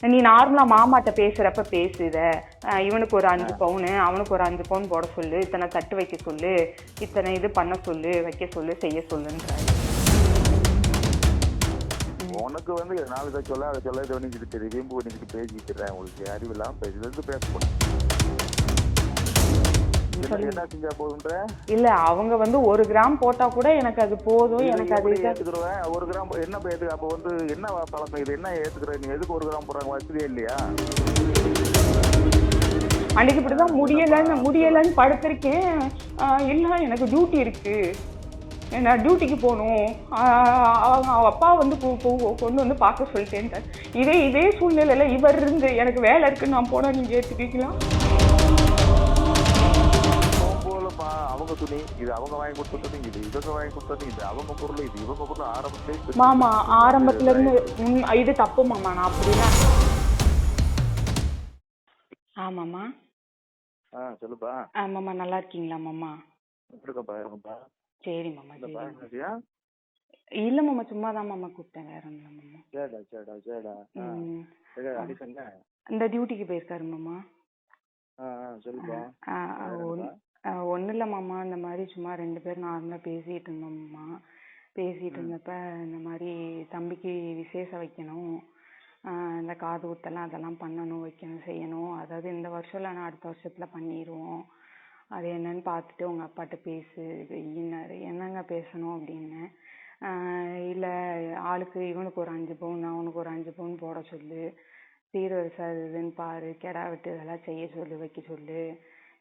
நீ நார்மலா மாமாட்ட பேசுறப்ப பேசுத. அஹ் இவனுக்கு ஒரு அஞ்சு பவுனு அவனுக்கு ஒரு அஞ்சு பவுன் போட சொல்லு. இத்தனை தட்டு வைக்க சொல்லு. இத்தனை இது பண்ண சொல்லு வைக்க சொல்லு செய்ய சொல்லுன்றாரு. உனக்கு வந்து நாலு இதை சொல்ல அதை சொல்ல இதை பண்ணிக்கிட்டு தெரியும் பண்ணிக்கிட்டு இருக்கேன். உங்களுக்கு அறிவு இல்லாம பேசுறது இருந்து பேசப்படும் இல்ல அவங்க வந்து ஒரு கிராம் போட்டா கூட எனக்கு அது போதும். எனக்கு அது எப்படி ஏத்துக்கிடுவேன்? ஒரு கிராம் என்ன ஏத்து அப்ப வந்து என்ன பழக்கம்? இது என்ன ஏத்துக்கிற? நீ எதுக்கு ஒரு கிராம் போடுறாங்க? வசதியே இல்லையா? அன்னைக்கு இப்படிதான் முடியலன்னு முடியலன்னு படுத்திருக்கேன். இல்ல எனக்கு டியூட்டி இருக்கு. நான் டியூட்டிக்கு போகணும். அவங்க அவ அப்பா வந்து கொண்டு வந்து பார்க்க சொல்லிட்டேன்ட்டார். இதே இதே சூழ்நிலையில இவர் இருந்து எனக்கு வேலை இருக்குன்னு நான் போனா நீங்க ஏத்துப்பீங்களா துணி இது அவங்க வாங்கி கொடுத்த துணி இது இவங்க வாங்கி கொடுத்த துணி இது அவங்க பொருள் இது இவங்க பொருள் ஆரம்பத்திலே மாமா ஆரம்பத்துல இருந்து இது தப்பு மாமா நான் அப்படிலாம் ஆமாம்மா ஆ சொல்லுப்பா ஆமாம்மா நல்லா இருக்கீங்களா மாமா இருக்கப்பா இருக்கப்பா சரி மாமா சரி என்னச்சியா இல்ல மாமா சும்மா தான் மாமா கூப்பிட்டேன் வேற மாமா சரிடா சரிடா சரிடா இந்த டியூட்டிக்கு போயிருக்காரு மாமா சொல்லுப்பா ஒன்றும் இல்லை மாமா. இந்த மாதிரி சும்மா ரெண்டு பேரும் நார்மலாக பேசிகிட்டு இருந்தோம்மா. பேசிகிட்டு இருந்தப்ப இந்த மாதிரி தம்பிக்கு விசேஷம் வைக்கணும். இந்த காது குத்தெல்லாம் அதெல்லாம் பண்ணணும் வைக்கணும் செய்யணும். அதாவது இந்த வருஷம் இல்லைனா அடுத்த வருஷத்தில் பண்ணிடுவோம் அது என்னன்னு பார்த்துட்டு உங்கள் அப்பாட்ட பேசு வெயின்னாரு என்னங்க பேசணும் அப்படின்னேன் இல்லை ஆளுக்கு இவனுக்கு ஒரு அஞ்சு பவுன் அவனுக்கு ஒரு அஞ்சு பவுன் போட சொல்லு. சீர்வரிசை இதுன்னு பாரு. கெடா வெட்டு இதெல்லாம் செய்ய சொல்லு வைக்க சொல்லு.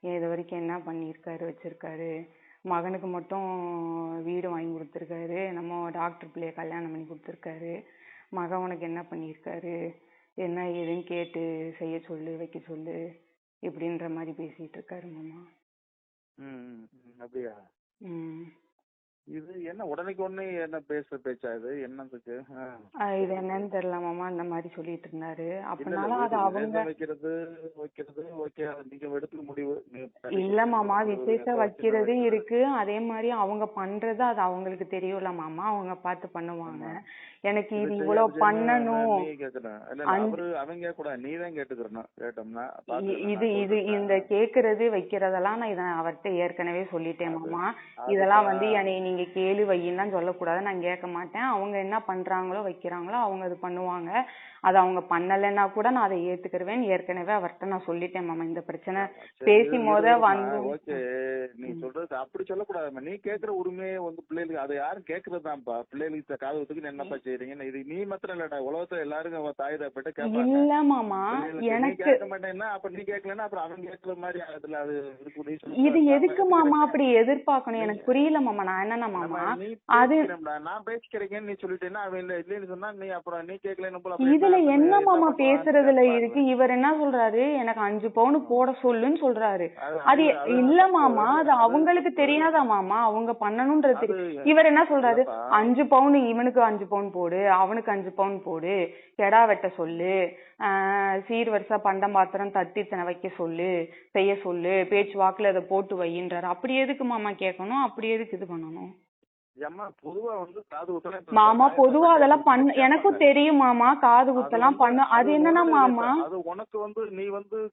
இது வரைக்கும் என்ன பண்ணியிருக்காரு வச்சிருக்காரு? மகனுக்கு மட்டும் வீடு வாங்கி கொடுத்துருக்காரு. நம்ம டாக்டர் பிள்ளைய கல்யாணம் பண்ணி கொடுத்துருக்காரு. மகன் உனக்கு என்ன பண்ணியிருக்காரு? என்ன ஏதுன்னு கேட்டு செய்ய சொல்லு வைக்க சொல்லு. இப்படின்ற மாதிரி பேசிட்டு இருக்காரு மாமா. அப்படியா? ம். இது என்ன உடனேக்கு உடனே என்ன பேசுற பேச்சா இது? என்னதுக்கு இது என்னன்னு தெரியல மாமா இந்த மாதிரி சொல்லிட்டு இருந்தாரு. அப்படினாலும் அது அவங்க வைக்கிறது வைக்கிறது ஓகே நீங்க எடுத்துக்க முடிவு இல்ல மாமா விசேஷம் வைக்கிறது. இருக்கு. அதே மாதிரி அவங்க பண்றது அது அவங்களுக்கு தெரியும்ல மாமா அவங்க பார்த்து பண்ணுவாங்க. எனக்கு இது இவ்வளவு பண்ணணும். நீ அவரு அவங்க கூட நீ தான் கேட்டுக்கிறணும் கேட்டோம்னா இது இது. இந்த கேக்குறது வைக்கிறதெல்லாம் நான் இதை அவர்கிட்ட ஏற்கனவே சொல்லிட்டேன் மாமா. இதெல்லாம் வந்து என்னை நீங்க கேளு வையின்னு சொல்லக்கூடாது. நான் கேட்க மாட்டேன். அவங்க என்ன பண்றாங்களோ வைக்கிறாங்களோ அவங்க அது பண்ணுவாங்க. அது அவங்க பண்ணலைன்னா கூட நான் அதை ஏத்துக்கிருவேன். ஏற்கனவே அவர்கிட்ட நான் சொல்லிட்டேன் மாமா இந்த பிரச்சனை சரி, பேசி இது மோத இருக்குமா? வந்து ஓகே. நீ சொல்றது அப்படி சொல்லக்கூடாதும்மா. நீ கேக்குற உரிமையே வந்து பிள்ளைகளுக்கு அதை யாரும் கேக்குறதுதான்ப்பா பிள்ளைகளுக்கு காதத்துக்கு என்னப்பா செய்றீங்க? இது நீ மாத்திரம் இல்லடா. உலகத்துல எல்லாரும் தாய் தப்பிட்ட கேட்பாங்க. இல்ல மாமா எனக்கு கேட்க மாட்டேன்னா அப்ப நீ கேட்கலன்னா அப்புறம் அவன் கேட்கற மாதிரி அதுல அது இது எதுக்கு. மாமா அப்படி எதிர்பார்க்கணும்? எனக்கு புரியல மாமா. நான் என்னன்னா நம்ம மாமா. நீ அது நான் பேசிக்கிறேன்னு நீ சொல்லிட்டேன்னா அவன் இல்ல இல்லைன்னு சொன்னா நீ அப்புறம் நீ கேட்கலன்னு போல இதுல என்ன மாமா பேசுறதுல. இருக்கு? இவர் என்ன சொல்றாரு? எனக்கு அஞ்சு பவுன் போட சொல்லுன்னு சொல்றாரு. அது- இல்ல மாமா அது அவங்களுக்கு தெரியாதா மாமா? அவங்க பண்ணணும்ன்றது இவர் என்ன சொல்றாரு. அஞ்சு பவுன் இவனுக்கு அஞ்சு பவுன் போடு அவனுக்கு அஞ்சு பவுன் போடு கெடா வெட்ட சொல்லு சீர்வரிசை பண்டம் பாத்திரம் தட்டி இத்தனை வைக்க சொல்லு செய்ய சொல்லு பேச்சு வாக்குல அதை போட்டு வையின்றாரு. அப்படி எதுக்கு மாமா கேட்கணும் அப்படி எதுக்கு இது பண்ணணும்? குத்தலாம் மாமா பொதுவா அதெல்லாம் பண்ண. எனக்கும் தெரியும் மாமா காது வந்து- பண்ண. அது என்னன்னா மாமா அது உனக்கு வந்து நீ வந்து.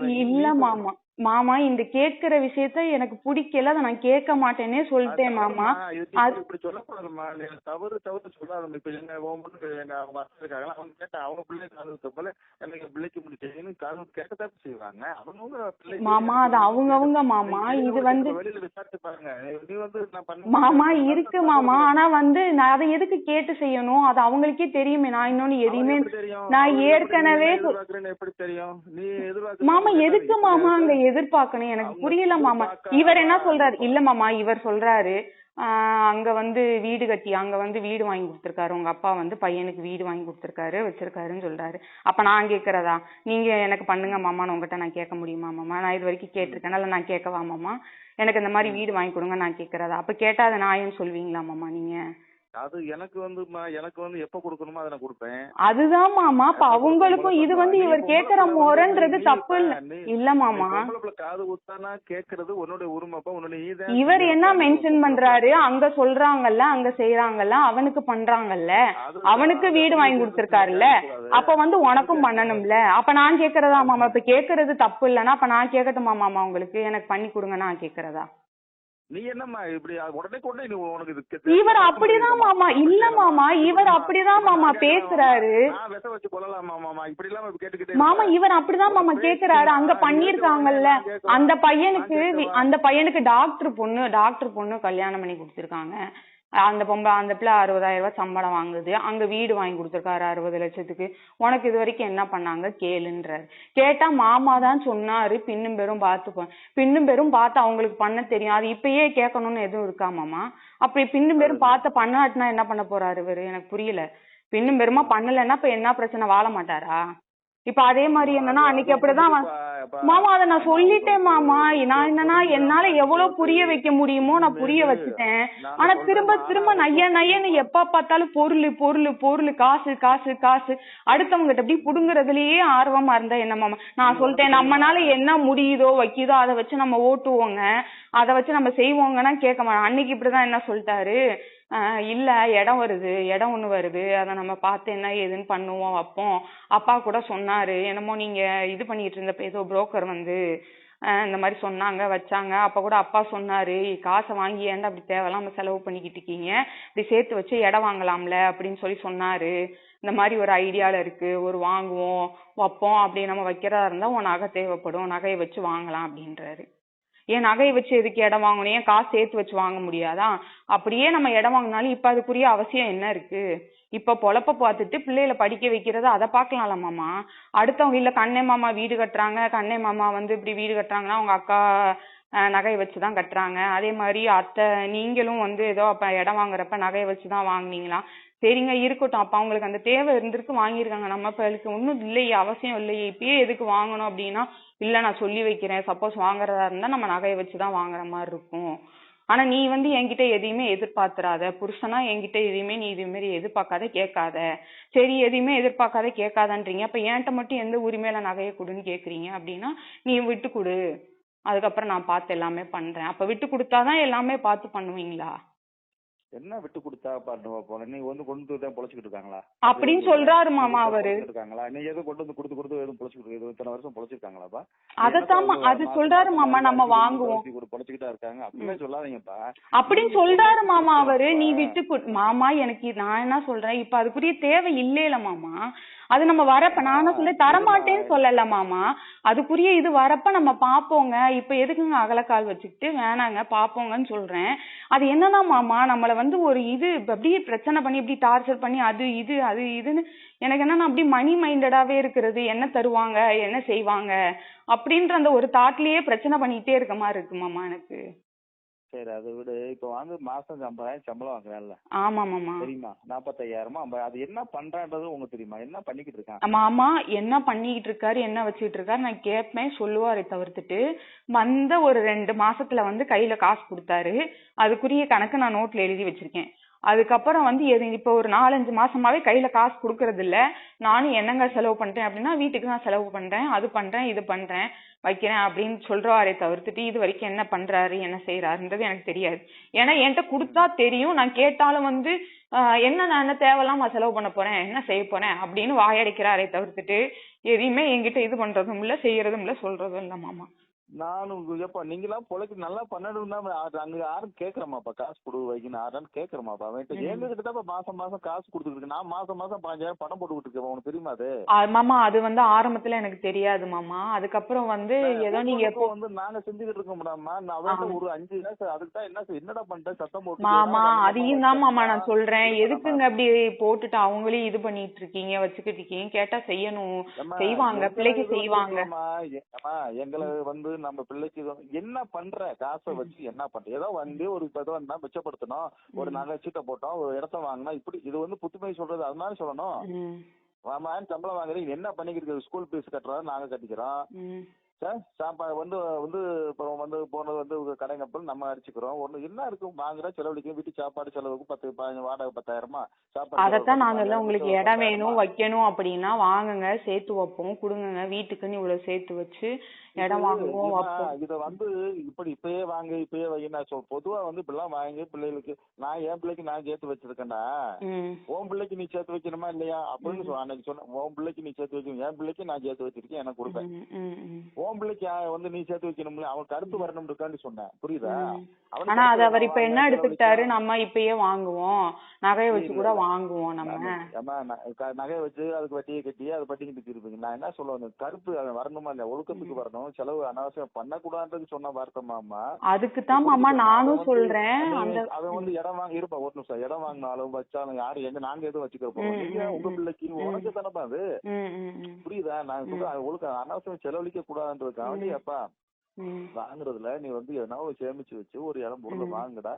நீ இல்ல. மாமா. மாமா இந்த கேக்குற விஷயத்த எனக்கு பிடிக்கல அதை நான் கேட்க மாட்டேனே சொல்லிட்டேன் மாமா. இப்படி- நீ தவறு தவறு சொல்லாதம்மா. இப்ப பொண்ணு எங்க அவங்க அத்தை இருக்காங்களா? அவங்க கேட்டா அவங்க பிள்ளை காது குத்த போல எனக்கு என் பிள்ளைக்கு இப்படி செய்யணும் காது குத்து கேட்கத்தான் செய்வாங்க பிள்ளை மாமா அது அவங்கவங்க மாமா. இது வந்து வெளியில விசாரிச்சு பாருங்க. நீ வந்து நான் பண்ண மாமா இருக்கு மாமா. ஆனா வந்து நான் அதை எதுக்கு கேட்டு செய்யணும்? அது அவங்களுக்கே தெரியுமே. நான் இன்னொன்னு எதையுமே? நான் ஏற்கனவே எப்படி தெரியும்? நீ மாமா என்ன எதுக்கு மாமா அங்க எதிர்பார்க்கணும். எனக்கு புரியல மாமா. இவர் என்ன சொல்றாரு? இல்ல மாமா இவர் சொல்றாரு ஆஹ் அங்க வந்து வீடு கட்டி அங்க வந்து வீடு வாங்கி கொடுத்திருக்காரு. உங்க அப்பா வந்து பையனுக்கு வீடு வாங்கி கொடுத்திருக்காரு வச்சிருக்காருன்னு சொல்றாரு. அப்ப நான் கேக்குறதா? நீங்க எனக்கு பண்ணுங்க மாமான்னு உங்ககிட்ட நான் கேட்க முடியுமா மாமா? நான் இது வரைக்கும் கேட்டிருக்கேன்? இல்ல நான் கேட்கவா மாமா? எனக்கு இந்த மாதிரி வீடு வாங்கி கொடுங்க நான் கேக்குறதா? அப்ப கேட்டா அதை நான் ஏன் சொல்வீங்களா மாமா நீங்க? அது எனக்கு வந்து எனக்கு வந்து எப்ப கொடுக்கணுமோ அதை நான் கொடுப்பேன். அதுதான் மாமா. அப்ப அவங்களுக்கும் இது வந்து இவர் கேக்குற முறைன்றது தப்பு இல்ல. மாமா. காது குத்தானா கேக்குறது உன்னுடைய உரிமைப்பா உன்னுடைய இவர் என்ன மென்ஷன் பண்றாரு? அங்க சொல்றாங்கல்ல அங்க செய்யறாங்கல்ல அவனுக்கு பண்றாங்கல்ல. அவனுக்கு வீடு வாங்கி கொடுத்திருக்காருல்ல. அப்ப வந்து உனக்கும் பண்ணணும்ல. அப்ப நான் கேக்குறதா மாமா? இப்ப கேக்குறது தப்பு இல்லனா அப்ப நான் கேட்கட்டுமா மாமா உங்களுக்கு? எனக்கு பண்ணி கொடுங்க நான் கேக்குறதா? நீ என்னம்மா இப்படி உடனே கொண்டு நீ உனக்கு இது இவர் அப்படிதான் மாமா. இல்ல மாமா. இவர் அப்படிதான் மாமா பேசுறாரு. நான் வச்சு கொல்லலாமா மாமா? இப்படி எல்லாம் கேட்டுக்கிட்டே மாமா இவர் அப்படிதான் மாமா கேக்குறாரு. அங்க பண்ணிருக்காங்கல்ல அந்த பையனுக்கு அந்த பையனுக்கு டாக்டர் பொண்ணு டாக்டர் பொண்ணு கல்யாணம் பண்ணி கொடுத்திருக்காங்க. அந்த பொம்பளை அந்த பிள்ளை அறுபதாயிரம் ரூபாய் சம்பளம் வாங்குது. அங்க வீடு வாங்கி கொடுத்திருக்காரு அறுபது லட்சத்துக்கு. உனக்கு இது வரைக்கும் என்ன பண்ணாங்க? கேளுன்றாரு. கேட்டா மாமா தான் சொன்னாரு பின்னும் பெரும் பார்த்து பின்னும் பெரும் பார்த்து அவங்களுக்கு பண்ண தெரியும் அது இப்பயே கேட்கணும்னு எதுவும் இருக்கா மாமா? அப்படி பின்னும் பெரும் பார்த்து பண்ணாட்டினா என்ன பண்ண போறாரு இவரு? எனக்கு புரியல. பின்னும் பெருமா பண்ணலைன்னா இப்ப என்ன பிரச்சனை? வாழ மாட்டாரா? இப்ப அதே மாதிரி என்னன்னா அன்னைக்கு அப்படிதான் மாமா அத நான் சொல்லிட்டேன் மாமா. நான் என்னன்னா என்னால எவ்வளவு புரிய வைக்க முடியுமோ நான் புரிய வச்சுட்டேன். ஆனா திரும்ப திரும்ப நைய நையன்னு எப்ப பார்த்தாலும் பொருள் பொருள் பொருள் காசு காசு காசு. அடுத்தவங்க அப்படி புடுங்குறதுலயே ஆர்வமா இருந்தா என்ன மாமா? நான் சொல்லிட்டேன் நம்மனால என்ன முடியுதோ வைக்குதோ அதை வச்சு நம்ம ஓட்டுவோங்க. அதை வச்சு நம்ம செய்வோங்கன்னா கேட்க மாட்டோம் அன்னைக்கு இப்படிதான் என்ன சொல்லிட்டாரு? இல்ல இடம் வருது இடம் ஒண்ணு வருது. அதை நம்ம பார்த்து என்ன ஏதுன்னு பண்ணுவோம் வைப்போம். அப்பா கூட சொன்னாரு என்னமோ நீங்க இது பண்ணிட்டு இருந்தப்ப ஏதோ புரோக்கர் வந்து இந்த மாதிரி சொன்னாங்க வச்சாங்க. அப்ப கூட அப்பா சொன்னாரு காசை வாங்கி ஏன்டா அப்படி தேவையில்லாம செலவு பண்ணிக்கிட்டு இருக்கீங்க? இப்படி சேர்த்து வச்சு இடம் வாங்கலாம்ல அப்படின்னு சொல்லி சொன்னாரு. இந்த மாதிரி ஒரு ஐடியால இருக்கு ஒரு வாங்குவோம் வைப்போம். அப்படி நம்ம வைக்கிறதா இருந்தா உன் நகை தேவைப்படும் நகையை வச்சு வாங்கலாம் அப்படின்றாரு. ஏன் நகையை வச்சு எதுக்கு இடம் வாங்கணும்? ஏன் காசு சேர்த்து வச்சு வாங்க முடியாதா? அப்படியே நம்ம இடம் வாங்கினாலும் இப்ப அதுக்குரிய அவசியம் என்ன இருக்கு? இப்ப பொழப்ப பார்த்துட்டு பிள்ளைகளை படிக்க வைக்கிறத அதை பார்க்கலாம்ல மாமா. அடுத்தவங்க இல்ல கண்ணே மாமா வீடு கட்டுறாங்க. கண்ணே மாமா வந்து இப்படி வீடு கட்டுறாங்கன்னா அவங்க அக்கா அஹ், நகையை வச்சுதான் கட்டுறாங்க. அதே மாதிரி அத்தை நீங்களும் வந்து ஏதோ அப்ப இடம் வாங்குறப்ப நகையை வச்சுதான் வாங்குனீங்களா? சரிங்க இருக்கட்டும். அப்ப அவங்களுக்கு அந்த தேவை இருந்திருக்கு வாங்கியிருக்காங்க. நம்ம இப்போ ஒன்றும் இல்லையே அவசியம் இல்லையே. இப்பயே எதுக்கு வாங்கணும் அப்படின்னா இல்ல நான் சொல்லி வைக்கிறேன். சப்போஸ் வாங்குறதா இருந்தா நம்ம நகையை வச்சுதான் வாங்குற மாதிரி இருக்கும். ஆனா நீ வந்து என்கிட்ட எதையுமே எதிர்பார்த்துறாத புருஷனா என்கிட்ட எதையுமே நீ இது மாதிரி எதிர்பார்க்காத கேட்காத. சரி எதையுமே எதிர்பார்க்காத கேட்காதன்றீங்க. அப்ப என்கிட்ட மட்டும் எந்த உரிமையில நகையை கொடுன்னு கேக்குறீங்க அப்படின்னா நீ விட்டு கொடு. அதுக்கப்புறம் நான் பார்த்து எல்லாமே பண்றேன். அப்ப விட்டு கொடுத்தாதான் எல்லாமே பார்த்து பண்ணுவீங்களா? என்ன விட்டு கொடுத்தா பண்ணுவா போல நீ வந்து கொண்டு வந்து பொழைச்சிக்கிட்டு இருக்காங்களா? அப்படின்னு சொல்றாரு மாமா அவரு. இருக்காங்களா நீ எதுவும் கொண்டு வந்து கொடுத்து கொடுத்து எதுவும் பொழைச்சிக்கிட்டு இது இத்தனை வருஷம் பொழைச்சிருக்காங்களாப்பா? அதத்தாம்மா அது சொல்றாரு மாமா நம்ம வாங்குவோம். பொழைச்சிக்கிட்டா இருக்காங்க. அப்படியே சொல்லாதீங்கப்பா. அப்படின்னு சொல்றாரு மாமா அவரு. நீ விட்டு மாமா எனக்கு நான் என்ன சொல்றேன்? இப்ப அதுக்குரிய தேவை இல்லைல மாமா. அது நம்ம வரப்ப நான் என்ன சொல்றேன் தரமாட்டேன்னு சொல்லல மாமா. அதுக்குரிய இது வரப்ப நம்ம பாப்போங்க. இப்ப எதுக்குங்க அகலக்கால் வச்சுக்கிட்டு வேணாங்க பாப்போங்கன்னு சொல்றேன். அது என்னன்னா மாமா நம்மள வந்து ஒரு இது அப்படியே பிரச்சனை பண்ணி இப்படி டார்ச்சர் பண்ணி அது இது அது இதுன்னு எனக்கு என்னன்னா அப்படி மணி மைண்டடாவே இருக்கிறது என்ன தருவாங்க என்ன செய்வாங்க அப்படின்ற அந்த ஒரு தாட்லயே பிரச்சனை பண்ணிட்டே இருக்க மாதிரி இருக்கு மாமா எனக்கு. சரி அதை விடு. இப்ப வந்து மாசம் ஐம்பதாயிரம் சம்பளம் வாங்குறேன்ல. ஆமா மாமா தெரியுமா நாற்பத்தையாயிரமா அது என்ன பண்றான்றது உங்களுக்கு தெரியுமா? என்ன பண்ணிக்கிட்டு இருக்கான்? மாமா என்ன பண்ணிக்கிட்டு இருக்காரு என்ன வச்சுக்கிட்டு இருக்காரு நான் கேட்பேன் சொல்லுவாரே தவிர்த்துட்டு. வந்த ஒரு ரெண்டு மாசத்துல வந்து கையில காசு கொடுத்தாரு. அதுக்குரிய கணக்கு நான் நோட்ல எழுதி வச்சிருக்கேன். அதுக்கப்புறம் வந்து எது இப்போ ஒரு நாலஞ்சு மாசமாவே கையில காசு கொடுக்கறது இல்ல நானும் என்னங்க செலவு பண்றேன் அப்படின்னா வீட்டுக்கு நான் செலவு பண்றேன் அது பண்றேன் இது பண்றேன். வைக்கிறேன் அப்படின்னு சொல்றாரே தவிர்த்துட்டு இது வரைக்கும் என்ன பண்றாரு என்ன செய்யறாருன்றது எனக்கு தெரியாது. ஏன்னா என்கிட்ட கொடுத்தா தெரியும். நான் கேட்டாலும் வந்து ஆஹ் என்ன நான் என்ன தேவையில்லாம செலவு பண்ண போறேன்? என்ன செய்ய போறேன்? அப்படின்னு வாயடைக்கிறாரே தவிர்த்துட்டு எதையுமே என்கிட்ட இது பண்றதும் இல்ல செய்யறதும் இல்ல சொல்றதும் இல்ல மாமா. நானும் எப்ப நீங்களாம் பொழைக்கு நல்லா பண்ணணும் தான் அங்க யாரும் கேக்குறமாப்பா காசு கொடு வைக்கணும் யாரும் கேக்குறமாப்பா. அவன்கிட்ட எங்க கிட்ட தான் மாசம் மாசம் காசு கொடுத்துட்டு நான் மாசம் மாசம் பாஞ்சாயிரம் பணம் போட்டுக்கிட்டு இருக்கேன் உனக்கு தெரியுமா அது? மாமா அது வந்து ஆரம்பத்துல எனக்கு தெரியாது மாமா. அதுக்கப்புறம் வந்து ஏதோ நீங்க எப்போ வந்து நாங்க செஞ்சுக்கிட்டு இருக்கோம் மேடம் நான் ஒரு அஞ்சு காசு அதுக்கு தான் என்ன என்னடா பண்ற சத்தம் போட்டு மாமா அதையும் தான் மாமா நான் சொல்றேன். எதுக்குங்க அப்படி போட்டுட்டு அவங்களையும் இது பண்ணிட்டு இருக்கீங்க வச்சுக்கிட்டு இருக்கீங்க? கேட்டா செய்யணும். செய்வாங்க பிள்ளைக்கு செய்வாங்க. எங்களை வந்து நம்ம பிள்ளைக்கு என்ன பண்ற? காசை வச்சு என்ன பண்ற? ஏதோ வந்து ஒரு வந்தா மிச்சப்படுத்தணும். ஒரு நகை சீட்டை போட்டோம் ஒரு இடத்த வாங்கினா இப்படி இது வந்து புத்துமை சொல்றது அது மாதிரி சொல்லணும். ம், ஆமா சம்பளம் வாங்குறீங்க? என்ன பண்ணிக்கிட்டு ஸ்கூல் ஃபீஸ் கட்டுறோம் நாங்க கட்டிக்கிறோம். சார் சாப்பாடு வந்து வந்து இப்போ வந்து போனது வந்து கடைங்கப்பல் நம்ம அடிச்சுக்கிறோம். ஒண்ணு என்ன இருக்கும்? வாங்குற செலவழிக்கும் வீட்டு சாப்பாடு செலவுக்கு பத்து பதினஞ்சு வாடகை பத்தாயிரமா? சாப்பாடு அதத்தான் சொல்ல உங்களுக்கு இடம் வேணும்? வைக்கணும் அப்படின்னா வாங்குங்க சேர்த்து வைப்போம். கொடுங்குங்க வீட்டுக்குன்னு இவ்வளவு சேர்த்து வச்சு இடம் வாங்குவோம் இத வந்து இப்படி இப்பயே வாங்க இப்பயே வைங்க சொல் பொதுவா வந்து இப்படிலாம் வாங்கி பிள்ளைகளுக்கு நான் என் பிள்ளைக்கு நான் சேர்த்து வச்சிருக்கேன்டா. உன் பிள்ளைக்கு நீ சேர்த்து வைக்கணுமா இல்லையா? அப்படின்னு சொன்ன அன்னைக்கு சொன்னேன் உன் பிள்ளைக்கு நீ சேர்த்து வைக்கணும் என் பிள்ளைக்கு நான் சேர்த்து வச்சிருக்கேன் எனக்கு கொடுப்பேன். உன் பிள்ளைக்கு வந்து நீ சேர்த்து வைக்கணும்ல அவன் கருத்து வரணும் இருக்கான்னு சொன்னேன். புரியுதா? ஆனா அது கருத்து அவர் இப்ப என்ன எடுத்துக்கிட்டாரு. நம்ம இப்பயே வாங்குவோம். நகையை வச்சு கூட. வாங்குவோம் நம்ம. நகையை வச்சு அதுக்கு வட்டியை கட்டி அதை பட்டிக்கிட்டு திருப்பீங்க. நான் என்ன சொல்ல வந்தேன்? கருப்பு அவன் வரணுமா இல்லையா? ஒழுக்கத்துக்கு வரணும். செலவு அனாவசியம் பண்ணக்கூடாதுன்னு சொன்ன வார்த்தைமாமா அதுக்கு தான் மாமா நானும் சொல்றேன் அவன் வந்து இடம் வாங்கி இருப்பா ஒரு நிமிஷம் இடம் வாங்கினாலும் வச்சாலும் யாரு எங்க நாங்க எதுவும் வச்சுக்க போறோம் நீங்க உங்க. பிள்ளைக்கு. உனக்கு தானப்பா அது. புரியுதா நான் சொல்றேன் அது ஒழுக்கம் அனாவசியம் செலவழிக்க கூடாதுன்றதுக்காண்டி ம். அப்பா. வாங்குறதுல நீ வந்து எதனா ஒரு சேமிச்சு வச்சு ஒரு இடம் பொருளை. வாங்குடா.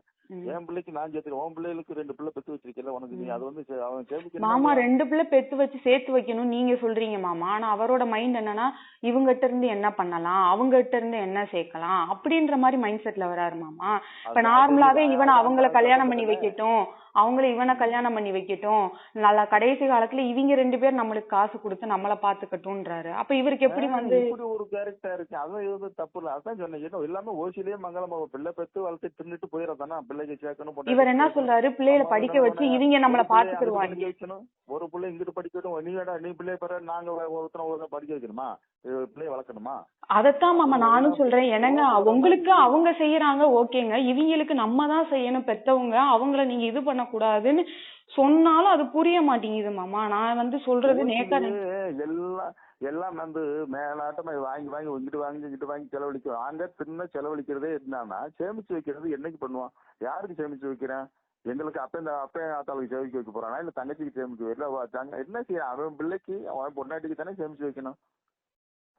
என் பிள்ளைக்கு நான் சேர்த்து உன் பிள்ளைகளுக்கு ரெண்டு பிள்ளை பெத்து வச்சிருக்கல உனக்கு நீ. அது வந்து அவன் சேமிக்கணும் மாமா ரெண்டு பிள்ளை பெத்து வச்சு சேர்த்து வைக்கணும் நீங்க சொல்றீங்க மாமா. ஆனா அவரோட மைண்ட் என்னன்னா இவங்கிட்ட இருந்து என்ன பண்ணலாம் அவங்ககிட்ட இருந்து என்ன சேர்க்கலாம் அப்படின்ற மாதிரி மைண்ட் செட்ல வராரு மாமா. இப்ப நார்மலாவே இவனை அவங்கள கல்யாணம் பண்ணி வைக்கட்டும். அவங்கள இவனை கல்யாணம் பண்ணி வைக்கட்டும். நல்லா கடைசி காலத்துல இவங்க ரெண்டு பேர் நம்மளுக்கு காசு கொடுத்து நம்மள பாத்துக்கட்டும்ன்றாரு. அப்ப இவருக்கு எப்படி வந்து இப்படி ஒரு கேரக்டர் இருக்கு. அதுவும் இது தப்பு இல்ல. அதான் சொன்னேன். எல்லாமே ஓசிலேயே மங்களம். பிள்ளை பெத்து வளர்த்து தின்னுட்டு போயிடறதானா பிள்ளைக்கு சேர்க்கணும் இவர் என்ன. சொல்றாரு? பிள்ளைகளை படிக்க வச்சு? இவங்க நம்மள பாத்துக்கிடுவாங்க ஒரு பிள்ளை இங்கிட்டு படிக்கட்டும். நீ வேடா நீ பிள்ளைய பெற நாங்க ஒருத்தன ஒருத்தன படிக்க வைக்கணுமா? பிள்ளைய வளர்க்கணுமா? அதத்தான் மாமா நானும் சொல்றேன். என்னங்க உங்களுக்கு அவங்க செய்யறாங்க ஓகேங்க. இவங்களுக்கு நம்ம தான் செய்யணும் பெத்தவங்க. அவங்கள நீங்க இது பண்ண கூடாதுன்னு சொன்னாலும் அது புரிய மாட்டேங்குது மாமா. நான் வந்து சொல்றது நேக்கா எல்லாம் எல்லாம் வந்து மேலாட்டமா வாங்கி வாங்கி இங்கிட்டு வாங்கி இங்கிட்டு வாங்கி செலவழிக்கும் அங்க தின்ன செலவழிக்கிறதே என்னன்னா சேமிச்சு வைக்கிறது என்னைக்கு பண்ணுவான்? யாருக்கு சேமிச்சு வைக்கிறேன்? எங்களுக்கு அப்ப இந்த அப்ப ஆத்தாளுக்கு சேமிக்க வைக்க போறானா? இல்ல தங்கச்சிக்கு சேமிக்க இல்ல அவ தங்க என்ன செய்ய அவன் பிள்ளைக்கு அவன் பொண்டாட்டிக்கு தானே சேமிச்சு வைக்கணும்.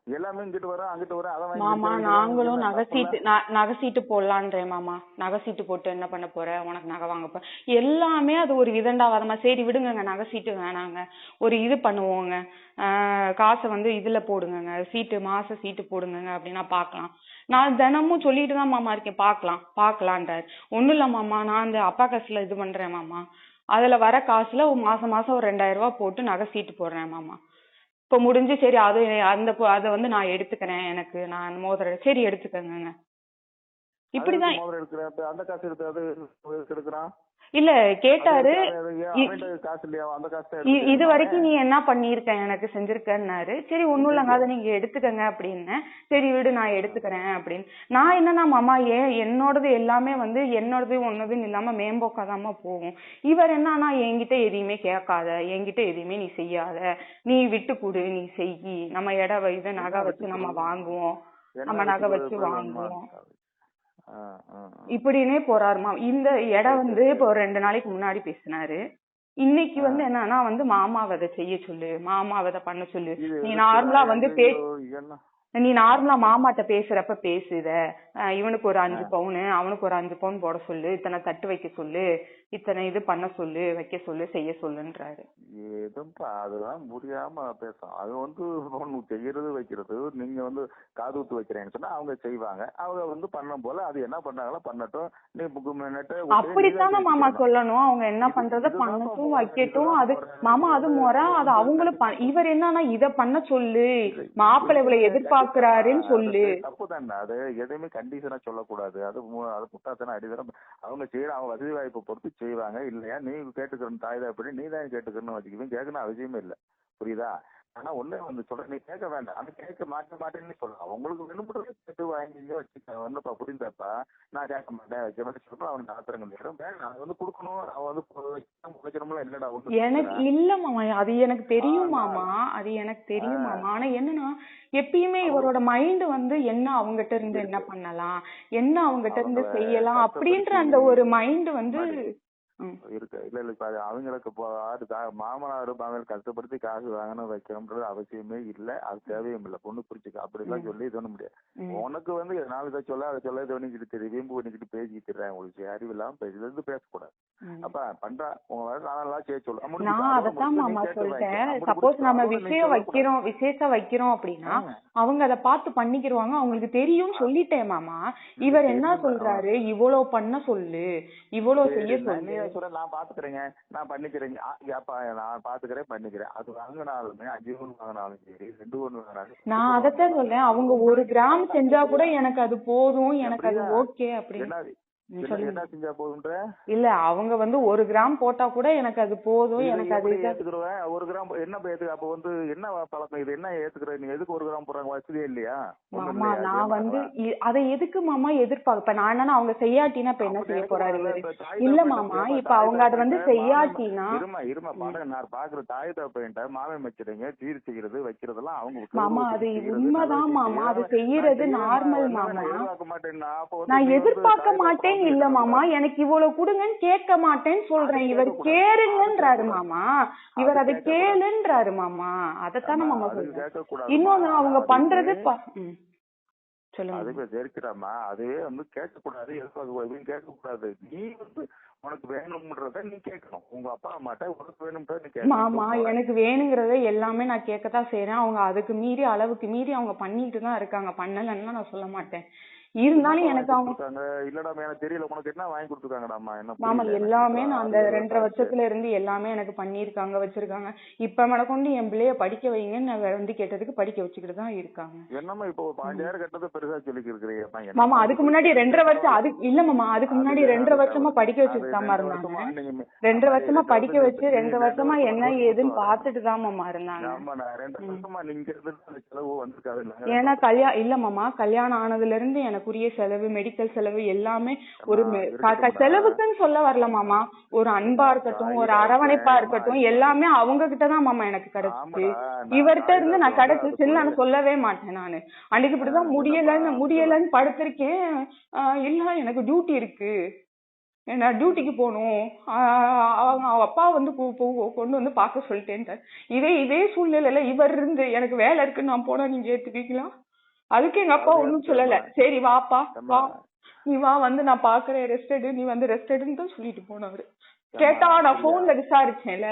எல்லாமே இங்கிட்டு வர அங்கிட்டு வர அதை வாங்கி மாமா நாங்களும் இங்கிட்டு நகை தப்பு இல்ல. சீட்டு ந- நகை சீட்டு போடலான்றேன் மாமா. நகை சீட்டு போட்டு என்ன பண்ண போற? உனக்கு நகை வாங்க எல்லாமே அது ஒரு விதண்டாவாதமா. சரி விடுங்கங்க நகை சீட்டு வேணாங்க. ஒரு இது பண்ணுவோங்க. காசை வந்து இதுல போடுங்கங்க. சீட்டு மாச சீட்டு போடுங்கங்க அப்படின்னா பார்க்கலாம் நான் தினமும் சொல்லிட்டு தான் மாமா இருக்கேன். பார்க்கலாம் பார்க்கலான்றாரு ஒண்ணும் இல்ல மாமா நான் அந்த அப்பா காசுல இது பண்றேன் மாமா. அதுல வர காசுல ஒரு மாசம் மாசம் ஒரு ரெண்டாயிரம் ரூபாய் போட்டு நகை சீட்டு போடுறேன் மாமா. இப்ப முடிஞ்சு சரி அது அந்த அதை வந்து நான் எடுத்துக்கிறேன் எனக்கு. நான் மோதிரம் சரி எடுத்துக்கங்க இப்படிதான் அந்த காசு எடுத்து எடுக்கிறான்? இல்ல கேட்டாரு. இது வரைக்கும் நீ என்ன பண்ணிருக்க எனக்கு செஞ்சிருக்கன்னாரு. சரி ஒண்ணும் இல்லைங்க அதை நீங்க எடுத்துக்கங்க அப்படின்னு. சரி விடு நான் எடுத்துக்கிறேன் அப்படின்னு. நான் என்னன்னா மாமா ஏன் என்னோடது எல்லாமே வந்து என்னோடது உன்னதுன்னு இல்லாம மேம்போக்காதாம போகும். இவர் என்னன்னா என்கிட்ட எதையுமே கேட்காத. என்கிட்ட எதையுமே நீ செய்யாத. நீ விட்டு கொடு நீ செய்யி நம்ம இட இது நகை வச்சு நம்ம வாங்குவோம். நம்ம நகை வச்சு வாங்குவோம். இப்படின்னே போறாருமா. இந்த இடம் வந்து இப்போ ஒரு ரெண்டு நாளைக்கு முன்னாடி பேசினாரு. இன்னைக்கு வந்து என்னன்னா வந்து மாமாவை அதை செய்ய சொல்லு மாமாவை அதை பண்ண சொல்லு. நீ? நார்மலா வந்து பே நீ நார்மலா மாமாட்ட பேசுறப்ப பேசுத. இவனுக்கு ஒரு அஞ்சு பவுனு அவனுக்கு ஒரு அஞ்சு பவுன் போட சொல்லு இத்தனை தட்டு வைக்க சொல்லு. இத்தனை இது பண்ண சொல்லு வைக்க சொல்லு செய்ய சொல்லுன்றாரு. ஏதும்பா அதெல்லாம் புரியாம பேசும் அது வந்து ஒண்ணு செய்யறது வைக்கிறது நீங்க வந்து காது குத்து வைக்கிறேன்னு சொன்னா அவங்க செய்வாங்க. அவங்க வந்து பண்ணும் போல அது என்ன பண்ணாங்களோ பண்ணட்டும். நீ புக்கு மினிட்டு அப்படித்தானே மாமா சொல்லணும். அவங்க என்ன பண்றத பண்ணட்டும். வைக்கட்டும். அது. மாமா அது முறை. அது அவங்களும் இவர் என்னன்னா இத பண்ண சொல்லு. மாப்பிள்ளை இவ்வளவு எதிர்பார்க்கிறாருன்னு சொல்லு. தப்பு தானே. அது எதையுமே கண்டிஷனா சொல்லக்கூடாது. அது அது முட்டாத்தன அடிதரம் அவங்க செய்யற அவங்க வசதி வாய்ப்பை பொறுத்து செய்வாங்க. இல்லையா? நீ கேட்டுக்கிறன்னு தாய் அப்படி நீ தான் கேட்டுக்கிறன்னு வச்சுக்குவேன் கேட்கணும் அவசியமே இல்ல. புரியுதா? ஆனா ஒண்ணே வந்து சொல்றேன். நீ கேட்க வேண்டாம். ஆனா கேட்க மாட்ட மாட்டேன்னு சொல்லலாம் அவங்களுக்கு வேணும்ன்றது கேட்டு வாங்கிங்க வச்சுக்க ஒண்ணுப்பா புரியுதாப்பா? நான் கேட்க மாட்டேன். வைக்க மாட்டேன் சொல்லணும் அவனுக்கு ஆத்திரங்கள் நேரம் வேண்டாம் அது வந்து கொடுக்கணும். அவன் வந்து உழைக்கணும்ல இல்லடா எனக்கு இல்ல மாமா. அது எனக்கு தெரியும் ஆ, மாமா. அது எனக்கு தெரியும் மாமா. ஆனா என்னன்னா எப்பயுமே இவரோட மைண்ட் வந்து என்ன அவங்ககிட்ட இருந்து என்ன பண்ணலாம்? என்ன அவங்ககிட்ட இருந்து செய்யலாம்? அப்படின்ற அந்த ஒரு மைண்ட் வந்து. இருக்கு. இல்ல இல்ல இப்ப அவங்களுக்கு மாமனார் மாமியார் கஷ்டப்படுத்தி காசு வாங்கணும் வைக்கணும்ன்றது அவசியமே இல்ல. அது தேவையும் இல்ல. பொண்ணு புரிச்சுக்க அப்படி எல்லாம். சொல்லி இது பண்ண முடியாது. உனக்கு வந்து நாலு இதை சொல்ல அதை சொல்ல இது பண்ணிக்கிட்டு தெரியும் வீம்பு பண்ணிக்கிட்டு இருக்கேன் உங்களுக்கு அறிவு இல்லாம பேசுறது பேசக்கூடாது. அப்ப பண்றா. உங்க வேலை நானெல்லாம் செய்ய சொல்லு. நான் அதத்தான் மாமா சொல்லிட்டேன். சப்போஸ் நம்ம விஷயம். வைக்கிறோம். விசேஷம் வைக்கிறோம் அப்படின்னா. அவங்க அதை பார்த்து பண்ணிக்கிருவாங்க. அவங்களுக்கு தெரியும் சொல்லிட்டேன் மாமா. இவர் என்ன. சொல்றாரு? இவ்வளவு பண்ண சொல்லு. இவ்வளவு செய்ய சொல்லு. சொல்ற நான் பாத்துக்கிறேங்க. நான் பண்ணிக்கிறேங்க. நான் பாத்துக்கிறேன் பண்ணிக்கிறேன். அது வாங்கினாலுமே அஞ்சு ஒண்ணு வாங்கினாலும் சரி ரெண்டு ஒண்ணு வாங்கினாலும் நான் அதத்தான் சொல்றேன். அவங்க ஒரு கிராம் செஞ்சா கூட எனக்கு அது போதும் எனக்கு அது? ஓகே அப்படின்னு. என்ன செஞ்சா போதுன்ற இல்ல அவங்க வந்து ஒரு கிராம் போட்டா கூட எனக்கு அது போதும். எனக்கு அது ஏத்துக்குருவேன் ஒரு கிராம் என்ன ஏத்துக்க? அப்ப வந்து என்ன பழக்கம்? இது என்ன ஏத்துக்கிற? நீ எதுக்கு ஒரு கிராம் போடுறாங்க? வசதியே இல்லையா? மாமா? நான் வந்து அதை எதுக்கு மாமா எதிர்பார்க்க? இப்ப நான் அவங்க செய்யாட்டினா இப்ப என்ன செய்ய போறாரு இல்ல மாமா இப்ப அவங்க அதை வந்து செய்யாட்டினா இருமா இருமா பாருங்க. நான் பாக்குற தாய் தகப்பன்ட்ட மாமன் வச்சிருங்க சீர் செய்யறது வைக்கிறதெல்லாம் அவங்க மாமா அது உண்மைதான் மாமா. அது செய்யறது. நார்மல் மாமா. நான் எதிர்பார்க்க மாட்டேன். இல்ல மாமா எனக்கு இவ்வளவு கொடுங்கன்னு கேட்க மாட்டேன்னு சொல்றேன். இவர். கேளுங்கன்றாரு மாமா. இவர் அதை. கேளுன்றாரு மாமா. அதைத்தானே ஆமா, மாமா சொல்றேன். இன்னொன்னு அவங்க பண்றது அதுவே தெரிக்கிறாமா அதுவே வந்து கேட்கக்கூடாது எதிர்பார்க்க கேட்கக்கூடாது நீ வந்து உனக்கு வேணும்ன்றத நீ கேட்கணும். உங்க அப்பா அம்மாட்ட உனக்கு வேணும்ன்றத நீ கேட்கணும். மாமா எனக்கு வேணுங்கிறத எல்லாமே நான் கேட்கத்தான் செய்றேன். அவங்க அதுக்கு மீறி அளவுக்கு மீறி அவங்க பண்ணிட்டு தான் இருக்காங்க. பண்ணலன்னா நான் சொல்ல மாட்டேன். இருந்தாலும் எனக்கு அவங்க இல்லடா எனக்கு தெரியல. உனக்கு என்ன வாங்கி கொடுத்துருக்காங்கடாமா என்ன மாமா எனக்கு. எல்லாமே நான் அந்த அது ரெண்டரை வருஷத்துல இருந்து எல்லாமே எனக்கு பண்ணியிருக்காங்க வச்சிருக்காங்க. இப்ப கொண்டு என் பிள்ளைய படிக்க வைங்கன்னு நான் வந்து கேட்டதுக்கு படிக்க வச்சுக்கிட்டு தான் இருக்காங்க. என்னம்மா இப்போ பாஞ்சாயிரம் கட்டது பெருசா சொல்லி இருக்கிறீங்க மாமா அதுக்கு முன்னாடி ரெண்டரை வருஷம் அதுக்கு இல்ல மாமா அதுக்கு முன்னாடி ரெண்டரை வருஷமா படிக்க வச்சுட்டு தாமா இருந்தாங்க. ரெண்டரை வருஷமா படிக்க வச்சு ரெண்டு வருஷமா என்ன ஏதுன்னு பாத்துட்டு தான் மாமா இருந்தாங்க. ஏன்னா கல்யாணம் இல்ல மாமா கல்யாணம் ஆனதுல இருந்து எனக்குரிய செலவு மெடிக்கல் செலவு எல்லாமே ஒரு செலவுக்குன்னு சொல்ல வரல மாமா. ஒரு அன்பா இருக்கட்டும் ஒரு அரவணைப்பா இருக்கட்டும் எல்லாமே அவங்க கிட்ட தான் மாமா எனக்கு கிடைச்சிச்சு. இவர்கிட்ட இருந்து நான் கிடைச்சிச்சுன்னு நான் சொல்லவே மாட்டேன் நானு. அன்னைக்கு இப்படிதான் முடியலன்னு முடியலன்னு படுத்திருக்கேன். இல்ல எனக்கு டியூட்டி இருக்கு. நான் டியூட்டிக்கு போகணும். அவங்க அவ அப்பா வந்து கொண்டு வந்து பார்க்க சொல்லிட்டேன்ட்டார். இதே இதே சூழ்நிலையில இவர் இருந்து எனக்கு வேலை இருக்குன்னு நான் போனா நீங்க ஏத்துப்பீங்களா அதுக்கு எங்க அப்பா ஒண்ணும் சொல்லல. சரி வாப்பா வா. நீ வா வந்து நான் பாக்குறேன் ரெஸ்ட் எடு நீ வந்து ரெஸ்ட் எடுன்னு தான் சொல்லிட்டு போனவரு. கேட்டா நான் போன்ல விசாரிச்சேன்ல.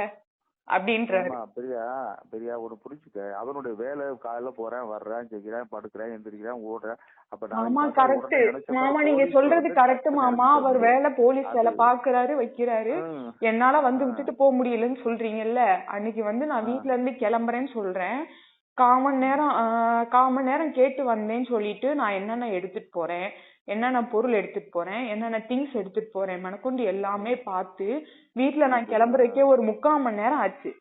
அப்படின்றாரு. ஆமா, பிரியா பிரியா ஒரு புரிச்சுக்க அவனுடைய வேலை காலையில போறேன் வர்றேன் செய்கிறேன் படுக்கிறேன் எந்திரிக்கிறேன் ஓடுறேன். அப்ப பார்த்தா கரெக்ட் மாமா நீங்க சொல்றது கரெக்ட் மாமா. அவர் வேலை போலீஸ் வேலை பாக்குறாரு வைக்கிறாரு. என்னால வந்து விட்டுட்டு போக முடியலன்னு சொல்றீங்கல்ல. அன்னைக்கு வந்து நான் வீட்ல இருந்து கிளம்புறேன்னு சொல்றேன். காமன் நேரம் ஆஹ் காமன் நேரம் கேட்டு வந்தேன்னு சொல்லிட்டு நான் என்னென்ன எடுத்துட்டு போறேன் என்னென்ன பொருள் எடுத்துட்டு போறேன் என்னென்ன திங்ஸ் எடுத்துட்டு போறேன் மனக்கொண்டு எல்லாமே பார்த்து வீட்ல நான் கிளம்புறதுக்கே ஒரு முக்கால் மணி நேரம் ஆச்சு.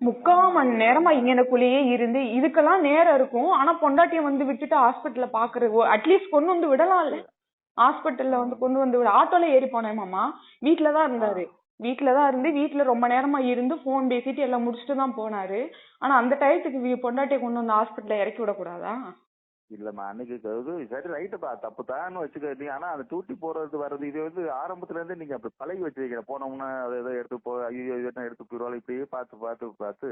முக்கால் மணி நேரமா இங்கனக்குள்ளேயே இருந்து இதுக்கெல்லாம் நேரம் இருக்கும். ஆனா பொண்டாட்டிய வந்து விட்டுட்டு ஹாஸ்பிட்டல்ல பாக்குறது அட்லீஸ்ட் கொண்டு வந்து விடலாம்ல. ஹாஸ்பிட்டல்ல வந்து கொண்டு வந்து விட ஆட்டோல ஏறி போனேன் மாமா. வீட்ல தான் இருந்தாரு. வீட்டில தான் இருந்து வீட்டில் ரொம்ப நேரமா இருந்து ஃபோன் பேசிட்டு எல்லாம் முடிச்சுட்டு தான் போனாரு. ஆனா அந்த டயத்துக்கு வீ- கொண்டு வந்து ஹாஸ்பிட்டல்ல இறக்கி விடக்கூடாதா இல்லம்மா அன்னைக்கு இது சரி ரைட்டுப்பா தப்பு தான் வச்சுக்க நீ ஆனா அந்த டூட்டி போறது வர்றது இது வந்து ஆரம்பத்துல இருந்தே நீங்க அப்படி பழகி வச்சிருக்கீங்க. போனோம்னா அதை எதை எடுத்து போ ஐயோ இது என்ன எடுத்து போயிடுவாள் இப்படியே பார்த்து பார்த்து பார்த்து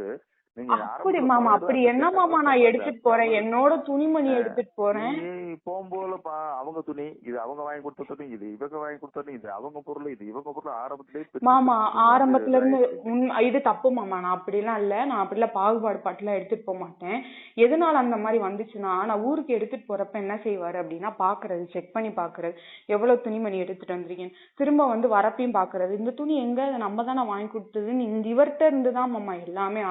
அப்படி ஆரம்பத்துல மாமா அப்படி என்ன மாமா நான் எடுத்துட்டு போறேன்? என்னோட துணிமணி எடுத்துட்டு போறேன். போகும்போது பா அவங்க துணி இது அவங்க வாங்கி கொடுத்த துணி இது இவங்க வாங்கி கொடுத்த துணி இது அவங்க பொருள் இது இவங்க பொருள் ஆரம்பத்திலேயே பிரிச்சு மாமா ஆரம்பத்துல இருந்து இது தப்பு மாமா. நான் அப்படிலாம் இல்ல. நான் அப்படிலாம் பாகுபாடு பாட்டுலாம் எடுத்துட்டு போக மாட்டேன். எதனால அந்த மாதிரி வந்துச்சுன்னா நான் ஊருக்கு எடுத்துட்டு போறப்ப என்ன செய்வாரு அப்படின்னா பாக்குறது செக் பண்ணி பாக்குறது. எவ்வளவு துணிமணி எடுத்துட்டு வந்திருக்கீங்க திரும்ப வந்து வரப்பையும் பாக்குறது. இந்த துணி எங்க? நம்ம தானே வாங்கி கொடுத்ததுன்னு இந்த இவர்கிட்ட இருந்து தான் மாமா எல்லாமே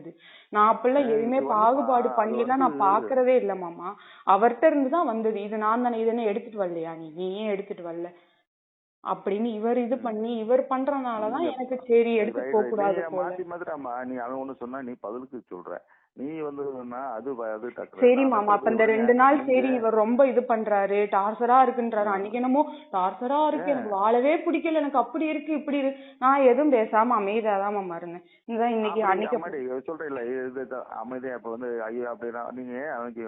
ஆரம்பிச்சது நான் அப்படிலாம் ஏய், எதுவுமே பாகுபாடு பண்ணிலாம் நான் பாக்குறதே இல்ல மாமா. அவர்கிட்ட இருந்து தான் வந்தது. இது நான் தானே இது என்ன எடுத்துட்டு வரலையா நீ? நீ ஏன் எடுத்துட்டு வரல? அப்படின்னு இவர் இது பண்ணி இவர் பண்றதுனாலதான் எனக்கு சரி எடுத்து போக. கூடாது மாத்தி மாத்திராமா நீ அவன் ஒண்ணு சொன்னா நீ பதிலுக்கு சொல்ற. நீ வந்து சொன்னா அது அது சரி மாமா அப்ப இந்த ரெண்டு நாள் சரி இவர் ரொம்ப இது பண்றாரு டார்ச்சரா இருக்குன்றாரு. அன்னைக்கு என்னமோ டார்ச்சரா இருக்கு எனக்கு வாழவே பிடிக்கல எனக்கு அப்படி இருக்கு இப்படி இருக்கு நான் எதுவும் பேசாம அமைதியாதான் மாமா இருந்தேன். இந்த இன்னைக்கு அன்னைக்கு சொல்றேன் இல்ல அமைதியா இப்ப வந்து ஐயோ அப்படின்னா நீங்க அவனுக்கு